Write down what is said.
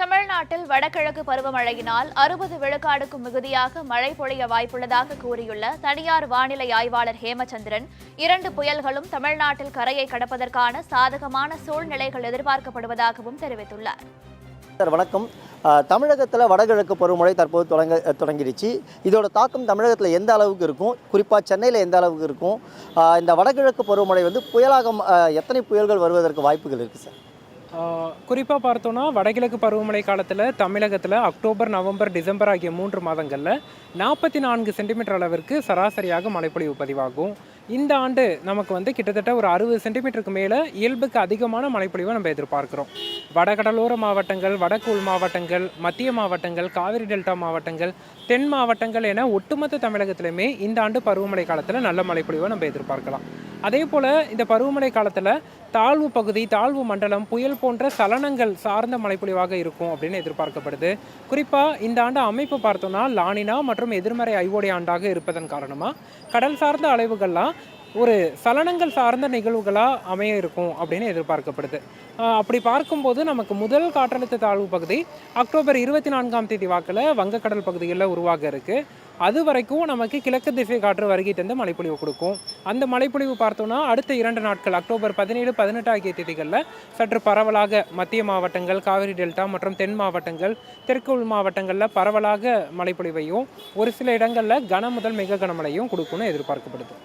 தமிழ்நாட்டில் வடகிழக்கு பருவமழையினால் அறுபது விழுக்காடுக்கும் மிகுதியாக மழை பொழிய வாய்ப்புள்ளதாக கூறியுள்ள தனியார் வானிலை ஆய்வாளர் ஹேமச்சந்திரன் இரண்டு புயல்களும் தமிழ்நாட்டில் கரையை கடப்பதற்கான சாதகமான சூழ்நிலைகள் எதிர்பார்க்கப்படுவதாகவும் தெரிவித்துள்ளார். சார் வணக்கம். தமிழகத்தில் வடகிழக்கு பருவமழை தற்போது தொடங்க தொடங்கிடுச்சு. இதோட தாக்கம் தமிழகத்தில் எந்த அளவுக்கு இருக்கும்? குறிப்பாக சென்னையில் எந்த அளவுக்கு இருக்கும்? இந்த வடகிழக்கு பருவமழை வந்து புயலாக எத்தனை புயல்கள் வருவதற்கு வாய்ப்புகள் இருக்குது சார்? குறிப்பாக பார்த்தோன்னா வடகிழக்கு பருவமழை காலத்தில் தமிழகத்தில் அக்டோபர் நவம்பர் டிசம்பர் ஆகிய மூன்று மாதங்களில் நாற்பத்தி நான்கு சென்டிமீட்டர் அளவிற்கு சராசரியாக மழைப்பொழிவு பதிவாகும். இந்த ஆண்டு நமக்கு வந்து கிட்டத்தட்ட ஒரு அறுபது சென்டிமீட்டருக்கு மேலே இயல்புக்கு அதிகமான மழைப்பொழிவை நம்ம எதிர்பார்க்கிறோம். வடகடலோர மாவட்டங்கள் வடக்கு உள் மாவட்டங்கள் மத்திய மாவட்டங்கள் காவிரி டெல்டா மாவட்டங்கள் தென் மாவட்டங்கள் என ஒட்டுமொத்த தமிழகத்திலுமே இந்த ஆண்டு பருவமழை காலத்தில் நல்ல மழைப்பொழிவை நம்ம எதிர்பார்க்கலாம். அதே போல் இந்த பருவமழை காலத்தில் தாழ்வு பகுதி தாழ்வு மண்டலம் புயல் போன்ற சலனங்கள் சார்ந்த மழைப்பொழிவாக இருக்கும் அப்படின்னு எதிர்பார்க்கப்படுது. குறிப்பாக இந்த ஆண்டு அமைப்பு பார்த்தோம்னா லானினா மற்றும் எதிர்மறை ஐவோடைய ஆண்டாக இருப்பதன் காரணமாக கடல் சார்ந்த அலைவுகள்லாம் ஒரு சலனங்கள் சார்ந்த நிகழ்வுகளாக அமைய இருக்கும் அப்படின்னு எதிர்பார்க்கப்படுது. அப்படி பார்க்கும்போது நமக்கு முதல் காற்றழுத்த தாழ்வு பகுதி அக்டோபர் இருபத்தி நான்காம் தேதி வாக்கில் வங்கக்கடல் பகுதிகளில் உருவாக இருக்குது அது வரைக்கும் நமக்கு கிழக்கு திசை காற்று வருகை தந்து மழைப்பொழிவு கொடுக்கும். அந்த மழைப்பொழிவு பார்த்தோம்னா அடுத்த இரண்டு நாட்கள் அக்டோபர் பதினேழு பதினெட்டு ஆகிய தேதிகளில் சற்று பரவலாக மத்திய மாவட்டங்கள் காவிரி டெல்டா மற்றும் தென் மாவட்டங்கள் தெற்கு உள் மாவட்டங்களில் பரவலாக மழைப்பொழிவையும் ஒரு சில இடங்களில் கன முதல் மிக கனமழையும் கொடுக்கும்னு எதிர்பார்க்கப்படுது.